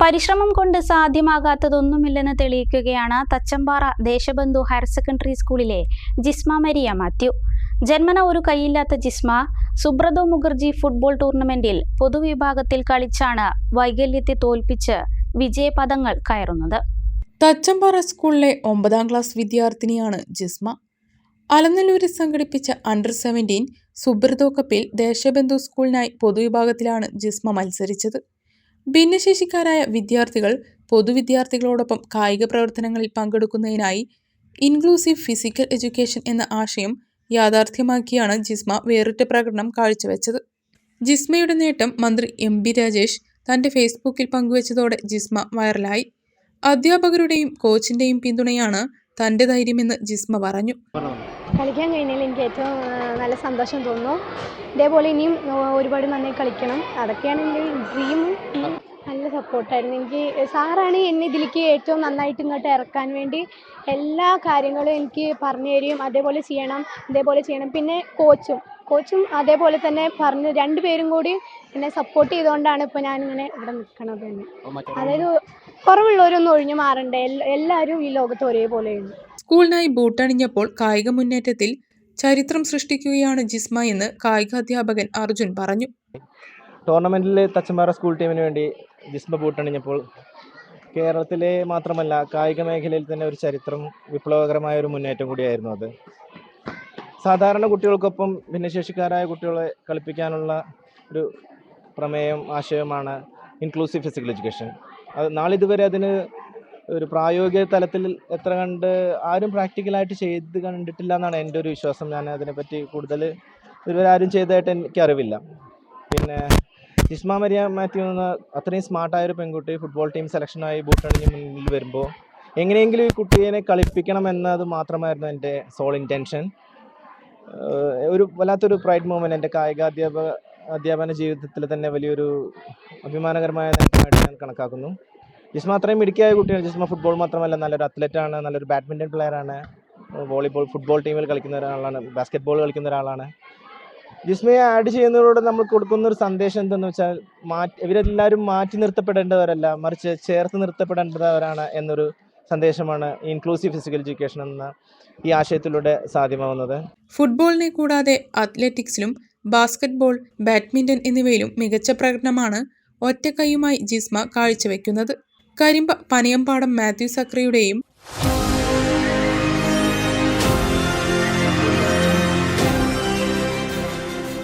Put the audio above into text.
പരിശ്രമം കൊണ്ട് സാധ്യമാകാത്തതൊന്നുമില്ലെന്ന് തെളിയിക്കുകയാണ് തച്ചമ്പാറ ദേശബന്ധു ഹയർ സെക്കൻഡറി സ്കൂളിലെ ജിസ്മ മരിയ മാത്യു. ജന്മന ഒരു കൈയില്ലാത്ത ജിസ്മ സുബ്രതോ മുഖർജി ഫുട്ബോൾ ടൂർണമെന്റിൽ പൊതുവിഭാഗത്തിൽ കളിച്ചാണ് വൈകല്യത്തെ തോൽപ്പിച്ച് വിജയപദങ്ങൾ കയറുന്നത്. തച്ചമ്പാറ സ്കൂളിലെ ഒമ്പതാം ക്ലാസ് വിദ്യാർത്ഥിനിയാണ് ജിസ്മ. അലനല്ലൂരിൽ സംഘടിപ്പിച്ച അണ്ടർ സെവന്റീൻ സുബ്രതോ കപ്പിൽ ദേശബന്ധു സ്കൂളിനായി പൊതുവിഭാഗത്തിലാണ് ജിസ്മ മത്സരിച്ചത്. ഭിന്നശേഷിക്കാരായ വിദ്യാർത്ഥികൾ പൊതുവിദ്യാർത്ഥികളോടൊപ്പം കായിക പ്രവർത്തനങ്ങളിൽ പങ്കെടുക്കുന്നതിനായി ഇൻക്ലൂസീവ് ഫിസിക്കൽ എഡ്യൂക്കേഷൻ എന്ന ആശയം യാഥാർത്ഥ്യമാക്കിയാണ് ജിസ്മ വേറിട്ട പ്രകടനം കാഴ്ചവെച്ചത്. ജിസ്മയുടെ നേട്ടം മന്ത്രി എം ബി രാജേഷ് തന്റെ ഫേസ്ബുക്കിൽ പങ്കുവച്ചതോടെ ജിസ്മ വൈറലായി. അധ്യാപകരുടെയും കോച്ചിന്റെയും പിന്തുണയാണ് തന്റെ ധൈര്യമെന്ന് ജിസ്മ പറഞ്ഞു. കളിക്കാൻ കഴിഞ്ഞാൽ എനിക്ക് ഏറ്റവും നല്ല സന്തോഷം തോന്നുന്നു ഇതേപോലെ ഇനിയും ഒരുപാട് നന്നായി കളിക്കണം. അതൊക്കെയാണ് എന്റെ ഡ്രീമും നല്ല സപ്പോർട്ടായിരുന്നു. എനിക്ക് സാറാണ് എന്നെ ഇതിലേക്ക് ഏറ്റവും നന്നായിട്ട് ഇങ്ങോട്ട് ഇറക്കാൻ വേണ്ടി എല്ലാ കാര്യങ്ങളും എനിക്ക് പറഞ്ഞു തരികയും അതേപോലെ ചെയ്യണം ഇതേപോലെ ചെയ്യണം. പിന്നെ കോച്ചും കോച്ചും അതേപോലെ തന്നെ പറഞ്ഞ് രണ്ടുപേരും കൂടി എന്നെ സപ്പോർട്ട് ചെയ്തുകൊണ്ടാണ് ഇപ്പോൾ ഞാനിങ്ങനെ ഇവിടെ നിൽക്കണത് തന്നെ. അതായത് കുറവുള്ളവരൊന്നും ഒഴിഞ്ഞു മാറണ്ട എല്ല- എല്ലാവരും ഈ ലോകത്ത് ഒരേപോലെയുണ്ട് സ്കൂളിനായി ബൂട്ടണിഞ്ഞപ്പോൾ കായിക മുന്നേറ്റത്തിൽ ചരിത്രം സൃഷ്ടിക്കുകയാണ് ജിസ്മ എന്ന് കായികാധ്യാപകൻ അർജുൻ പറഞ്ഞു. ടൂർണമെന്റിൽ തച്ചമ്പാറ സ്കൂൾ ടീമിന് വേണ്ടി ജിസ്മ ബൂട്ടണിഞ്ഞപ്പോൾ കേരളത്തിലെ മാത്രമല്ല കായിക മേഖലയിൽ തന്നെ ഒരു ചരിത്രം വിപ്ലവകരമായ ഒരു മുന്നേറ്റം കൂടിയായിരുന്നു അത്. സാധാരണ കുട്ടികൾക്കൊപ്പം ഭിന്നശേഷിക്കാരായ കുട്ടികളെ കളിപ്പിക്കാനുള്ള ഒരു പ്രമേയം ആശയമാണ് ഇൻക്ലൂസീവ് ഫിസിക്കൽ എഡ്യൂക്കേഷൻ അത് നാളിതുവരെ അതിന് ഒരു പ്രായോഗിക തലത്തിൽ എത്ര കണ്ട് ആരും പ്രാക്ടിക്കലായിട്ട് ചെയ്ത് കണ്ടിട്ടില്ല എന്നാണ് എന്റെ ഒരു വിശ്വാസം. ഞാൻ അതിനെപ്പറ്റി കൂടുതൽ ഇതുവരെ ആരും ചെയ്തതായിട്ട് എനിക്ക് അറിവില്ല പിന്നെ ജിസ്മ മരിയ മാത്യു എന്ന അത്രയും സ്മാർട്ടായ ഒരു പെൺകുട്ടി ഫുട്ബോൾ ടീം സെലക്ഷനായി ബൂട്ടണിഞ്ഞ് മുന്നിൽ വരുമ്പോൾ എങ്ങനെയെങ്കിലും ഈ കുട്ടിയെ കളിപ്പിക്കണം എന്നത് മാത്രമായിരുന്നു എന്റെ സോൾ ഇന്റൻഷൻ ഒരു വല്ലാത്തൊരു പ്രൈഡ് മൂവ്മെന്റ് എന്റെ കായിക അധ്യാപക അധ്യാപന ജീവിതത്തിൽ തന്നെ വലിയൊരു അഭിമാനകരമായ നേട്ടമായിട്ട് ഞാൻ കണക്കാക്കുന്നു. ജിസ്മ അത്രയും മിടുക്കിയായ കുട്ടിയാണ്. ജിസ്മ ഫുട്ബോൾ മാത്രമല്ല നല്ലൊരു അത്ലറ്റാണ് നല്ലൊരു ബാഡ്മിന്റൺ പ്ലെയറാണ് വോളിബോൾ ഫുട്ബോൾ ടീമിൽ കളിക്കുന്ന ഒരാളാണ് ബാസ്കറ്റ്ബോൾ കളിക്കുന്ന ഒരാളാണ്. ജിസ്മയെ ആഡ് ചെയ്യുന്നതിലൂടെ നമ്മൾ കൊടുക്കുന്ന ഒരു സന്ദേശം എന്തെന്ന് വെച്ചാൽ മാറ്റി ഇവരെല്ലാവരും മാറ്റി നിർത്തപ്പെടേണ്ടവരല്ല മറിച്ച് ചേർത്ത് നിർത്തപ്പെടേണ്ടവരാണ് എന്നൊരു സന്ദേശമാണ് ഇൻക്ലൂസീവ് ഫിസിക്കൽ എഡ്യൂക്കേഷൻ എന്ന ഈ ആശയത്തിലൂടെ സാധ്യമാവുന്നത്. ഫുട്ബോളിനെ കൂടാതെ അത്ലറ്റിക്സിലും ബാസ്കറ്റ്ബോൾ ബാഡ്മിന്റൺ എന്നിവയിലും മികച്ച പ്രകടനമാണ് ഒറ്റക്കൈയുമായി ജിസ്മ കാഴ്ചവെക്കുന്നത്. കരിമ്പ പനയമ്പാടം മാത്യു സക്രയുടെയും